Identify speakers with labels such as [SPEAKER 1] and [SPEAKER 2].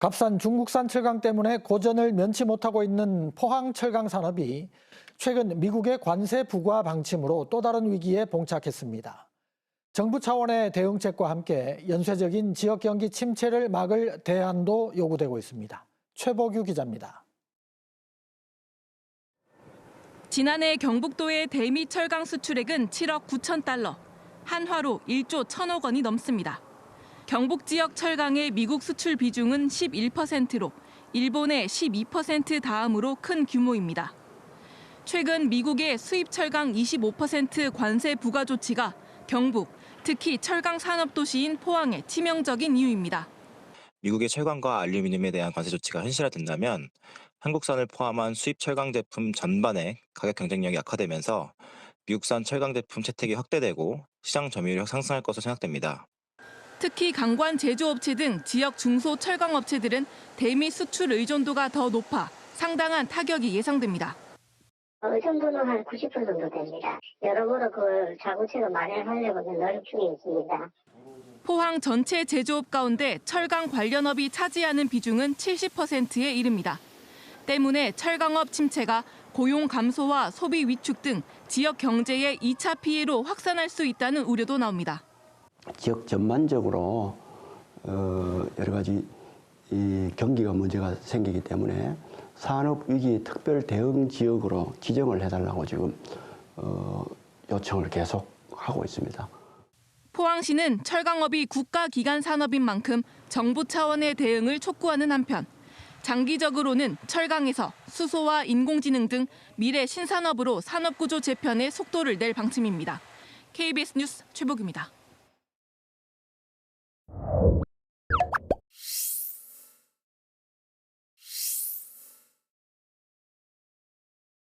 [SPEAKER 1] 값싼 중국산 철강 때문에 고전을 면치 못하고 있는 포항 철강 산업이 최근 미국의 관세 부과 방침으로 또 다른 위기에 봉착했습니다. 정부 차원의 대응책과 함께 연쇄적인 지역 경기 침체를 막을 대안도 요구되고 있습니다. 최보규 기자입니다.
[SPEAKER 2] 지난해 경북도의 대미 철강 수출액은 7억 9천 달러, 한화로 1조 1천억 원이 넘습니다. 경북 지역 철강의 미국 수출 비중은 11%로 일본의 12% 다음으로 큰 규모입니다. 최근 미국의 수입 철강 25% 관세 부과 조치가 경북, 특히 철강 산업 도시인 포항에 치명적인 이유입니다.
[SPEAKER 3] 미국의 철강과 알루미늄에 대한 관세 조치가 현실화된다면 한국산을 포함한 수입 철강 제품 전반의 가격 경쟁력이 약화되면서 미국산 철강 제품 채택이 확대되고 시장 점유율이 상승할 것으로 생각됩니다.
[SPEAKER 2] 특히 강관 제조업체 등 지역 중소 철강업체들은 대미 수출 의존도가 더 높아 상당한 타격이 예상됩니다.
[SPEAKER 4] 어느 정도는 한 90% 정도 됩니다. 여러모로 그걸 자구책을 마련하려고 노력 중에 있습니다.
[SPEAKER 2] 포항 전체 제조업 가운데 철강 관련업이 차지하는 비중은 70%에 이릅니다. 때문에 철강업 침체가 고용 감소와 소비 위축 등 지역 경제의 2차 피해로 확산할 수 있다는 우려도 나옵니다.
[SPEAKER 5] 지역 전반적으로 어, 여러 가지 이 경기가 문제가 생기기 때문에 산업 위기 특별 대응 지역으로 지정을 해달라고 지금 어, 요청을 계속 하고 있습니다.
[SPEAKER 2] 포항시는 철강업이 국가기관 산업인 만큼 정부 차원의 대응을 촉구하는 한편 장기적으로는 철강에서 수소와 인공지능 등 미래 신산업으로 산업구조 재편에 속도를 낼 방침입니다. KBS 뉴스 최복입니다.